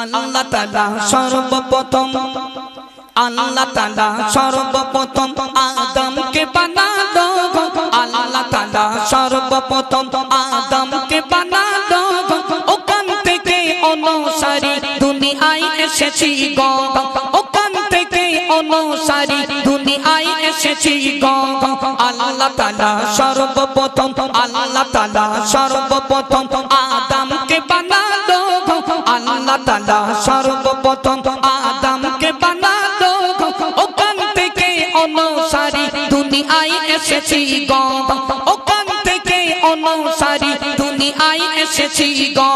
আল্লাহ তালা সর্বপ্রথম, আল্লাহ তালা সর্বপ্রথম আদমকে বানালো। আল্লাহ তালা সর্বপ্রথম আদমকে বানালো। ওখান থেকে অনুসারী দুনিয়ায় এসেছি গো ওখান থেকে অনুসারী দুনিয়ায় এসেছি গো আল্লাহ তালা সর্বপ্রথম, আল্লাহ তালা সর্বপ্রথম দুনিয়ায় এসেছি গো। ওখান থেকে অনুসারী দুনিয়ায় এসেছি গো।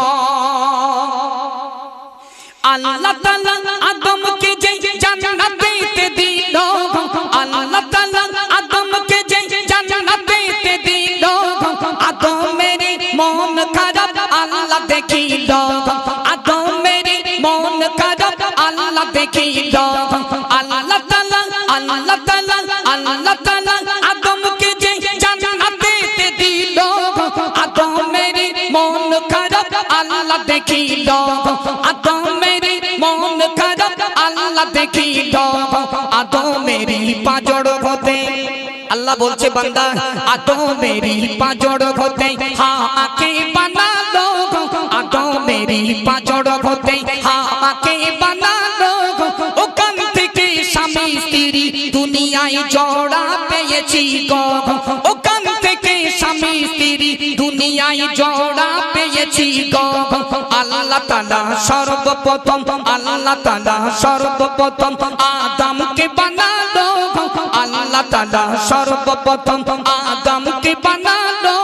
আল্লাহ তাআলা আদমকে যে জান্নাতে দিল আল্লাহ তাআলা আদমকে যে জান্নাতে দিল আদমের মন খারাপ, আল্লাহ দেখিল আদমের মন খারাপ, আল্লাহ দেখিল আল্লাহ তাআলা আল্লাহ তাআলা, আল্লাহ দেখিল আদমের মন খারাপ, আল্লাহ দেখিল আদমের পাজড় হতে। আল্লাহ বলছে, বান্দা আদমের পাজড় হতে। হা, আকে বানালো আদমের পাজড় হতে। হা, আকে বানালো ওখান থেকে স্বামী স্ত্রী দুনিয়ায় জড়া পেয়েছি গো। ওখান থেকে স্বামী স্ত্রী দুনিয়ায় জড়া পেয়েছি গো। আল্লাহ তালা সর্বপ্রথম, আল্লাহ তালা সর্বপ্রথম আদমকে বানালো। আল্লাহ তালা সর্বপ্রথম আদমকে বানালো।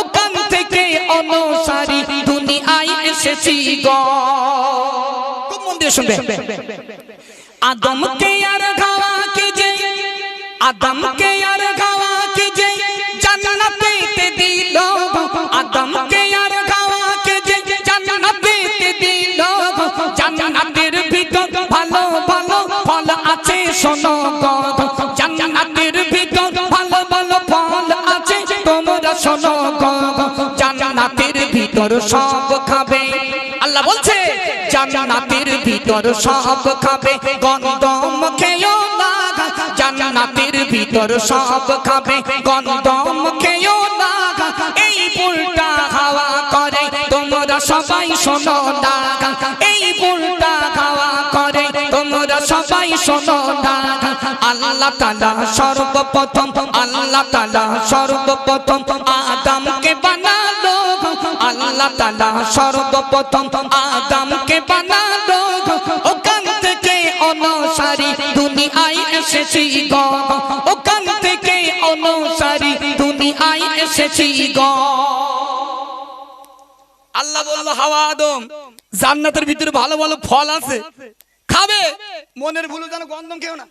ওখান থেকে অনুসারী দুনিয়ায় এসেছি গো। খুব মন দিয়ে শুনবে। আদমকে আর গাওয়া কে যে? আর গাওয়া ভিতর সব খাবে। আল্লাহ বলছে, জান্নাতের ভিতর সব খাবে। গন্ধম খেয়েও না, জান্নাতের ভিতর সব খাবে। গন্ধম খেয়েও না, এই উল্টা হাওয়া করে। তোমরা সবাই শোনো না, এই উল্টা হাওয়া করে। তোমরা সবাই শোনো না, আল্লাহ তালা সর্বপ্রথম, আল্লাহ তালা সর্বপ্রথম বানালো আল্লাহ তালা সর্বপ্রথম আদমকে বানালো। ওখান থেকে এসেছি গো। ওখান থেকে এসেছি গো। আল্লাহ বলল, হাওয়া আদম, জান্নাতের ভিতরে ভালো ভালো ফল আছে। খাবে? মনের ভুলো যেন গন্ধম খেও না।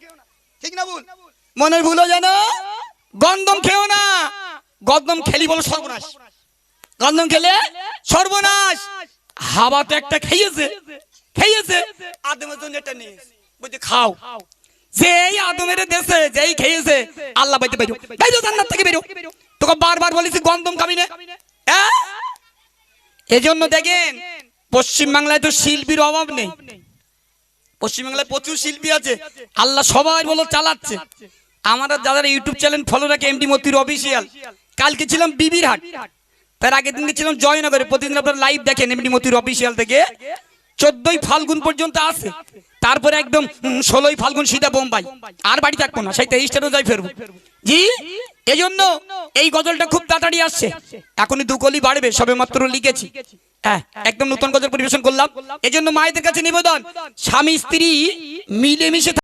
ঠিক না ভুল? মনের ভুলো যেন গন্ধম খেও না। গন্ধম খেলি বলো সর্বনাশ। গন্ধম খেলে সর্বনাশ। হাওয়া তো একটা খেয়েছে খেয়েছে। আদমের জন্য এটা নিয়ে বলছে, খাও। যে এই আদমের দেশে যেই খেয়েছে, আল্লাহ বাইতে বেরো। বেরো জান্নাত থেকে বেরো। তোকে বারবার বলেছি, গন্ধম খাবি না হ্যাঁ এজন্য দেখেন, পশ্চিম বাংলায় তো শিল্পীর অভাব নেই। পশ্চিমবাংলায় প্রচুর শিল্পী আছে। আল্লাহ সবাই বলো চালাচ্ছে। আমরা যাদের ইউটিউব চ্যানেল ফলো রাখে, এমডি মতির অফিসিয়াল কালকে ছিলাম বিবির হাট। তার আগের দিন ছিলাম জয়নগরে, প্রতিদিন আপনারা লাইভ দেখেন এমডি মতির অফিসিয়াল থেকে। চোদ্দই ফাল্গুন পর্যন্ত আছে। তারপরে একদম ষোলোই ফাল্গুন সিধা বোম্বাই। আর বাড়ি থাকব না, সেই তেইশটারও যাই ফেরবো। জি এই জন্য এই গজলটা খুব তাড়াতাড়ি আসছে। এখনই দুকলি বাড়বে, সবে মাত্র লিখেছি। হ্যাঁ একদম নতুন গজল পরিবেশন করলাম। এই জন্য মায়েদের কাছে নিবেদন, স্বামী স্ত্রী মিলেমিশে